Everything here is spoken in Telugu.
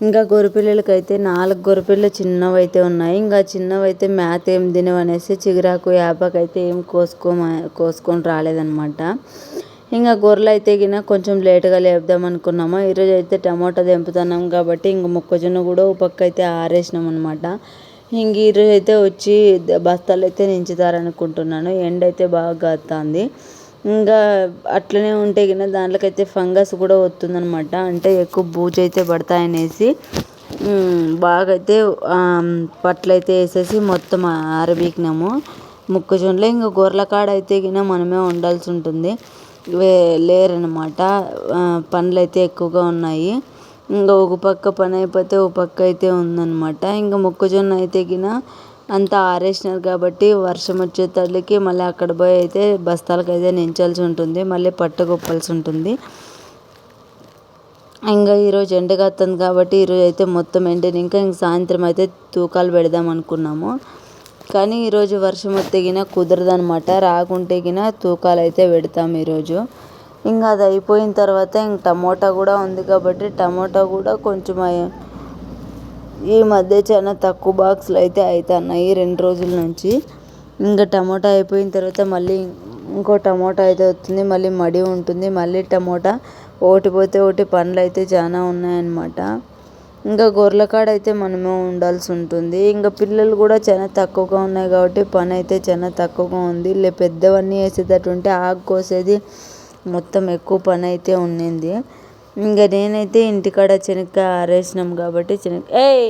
ఇంకా గొర్రెపిల్లలకి అయితే నాలుగు గొర్రెపిల్లలు చిన్నవి అయితే ఉన్నాయి. ఇంకా చిన్నవి అయితే మేత ఏం తినవనేసి చిగురాకు యాపకు అయితే ఏం కోసుకో కోసుకొని రాలేదనమాట ఇంకా గొర్రెలు అయితే గిన కొంచెం లేటుగా లేపుదాం అనుకున్నాము. ఈరోజు అయితే టమాటా తెంపుతున్నాం కాబట్టి ఇంక మొక్కజొన్న కూడా ఒక పక్క అయితే ఆరేసినాం అనమాట ఇంక ఈరోజు అయితే వచ్చి బస్తాలు అయితే నించుతారనుకుంటున్నాను. ఎండ అయితే బాగా కాస్తుంది ఇంకా అట్లనే ఉంటే గిన దాంట్లోకైతే ఫంగస్ కూడా వస్తుందనమాట అంటే ఎక్కువ బూజు అయితే పడతాయనేసి బాగా అయితే పట్లయితే వేసేసి మొత్తం ఆరబీకినాము. మొక్కజొన్నలో ఇంకా గొర్రెల కాడ అయితే గిన మనమే ఉండాల్సి ఉంటుంది వే లేరనమాట పనులు అయితే ఎక్కువగా ఉన్నాయి. ఇంకా ఒక పక్క పని అయిపోతే ఒక పక్క అయితే ఉందన్నమాట. ఇంకా మొక్కజొన్న అయితే గిన అంతా ఆరేసినారు కాబట్టి వర్షం వచ్చే తల్లికి మళ్ళీ అక్కడ పోయి అయితే బస్తాలకు అయితే నించాల్సి ఉంటుంది మళ్ళీ పట్టుకొప్పాల్సి ఉంటుంది ఇంకా ఈరోజు ఎండ కాబట్టి ఈరోజు అయితే మొత్తం ఎండిన ఇంకా ఇంక సాయంత్రం అయితే తూకాలు పెడదాం అనుకున్నాము. కానీ ఈరోజు వర్షం వస్తే కుదరదు అనమాట రాకుంటే గిన తూకాలు అయితే పెడతాం ఈరోజు. ఇంకా అది అయిపోయిన తర్వాత ఇంక టమోటా కూడా ఉంది కాబట్టి టమోటా కూడా కొంచెం ఈ మధ్య చాలా తక్కువ బాక్సులు అయితే అవుతున్నాయి రెండు రోజుల నుంచి. ఇంకా టమోటా అయిపోయిన తర్వాత మళ్ళీ ఇంకో టమోటా అయితే వస్తుంది మళ్ళీ మడి ఉంటుంది మళ్ళీ టమోటా ఒకటి పోతే ఒకటి పండ్లు అయితే చాలా ఉన్నాయన్నమాట. ఇంకా గొర్రెల కాడ అయితే మనమే ఉండాల్సి ఉంటుంది. ఇంకా పిల్లలు కూడా చాలా తక్కువగా ఉన్నాయి కాబట్టి పని అయితే చాలా తక్కువగా ఉంది. లే పెద్దవన్నీ వేసేటట్టు ఉంటే ఆకు కోసేది మొత్తం ఎక్కువ పని అయితే ఉండింది ఇంకా నేనైతే ఇంటికాడ శనక్కాయ ఆరేసినాం కాబట్టి శనగ ఏయ్!